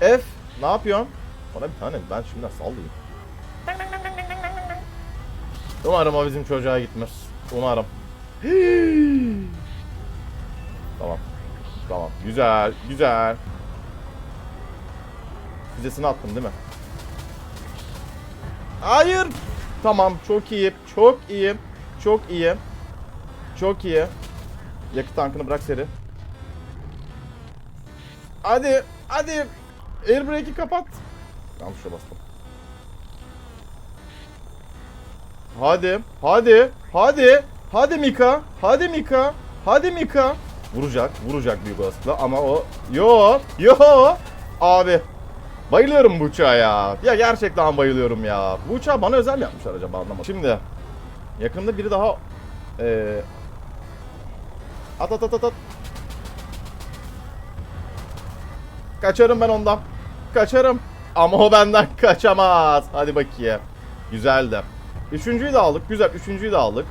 F. Ne yapıyorsun? Bana bir tane ben şimdi sallayayım. Umarım o bizim çocuğa gitmez. Umarım. tamam. Tamam. Güzel. Güzel. Füzesini attım değil mi? Hayır. Tamam. Çok iyi. Çok iyi. Çok iyi. Çok iyi. Yakıt tankını bırak seri. Hadi. Hadi. Airbrake'i kapat. Yanlışa bastım. Hadi. Hadi. Hadi. Hadi Mika. Hadi Mika. Hadi Mika. Vuracak. Vuracak büyük olasılıkla ama o... Yo. Yo. Abi. Bayılıyorum bu uçağa ya. Ya gerçekten bayılıyorum ya. Bu uçağı bana özel mi yapmışlar acaba anlamadım. Şimdi. Yakında biri daha... Ee, at at at at at. Kaçarım ben ondan. Kaçarım. Ama o benden kaçamaz. Hadi bakayım. Güzeldi. Üçüncüyü de aldık. Güzel. Üçüncüyü de aldık.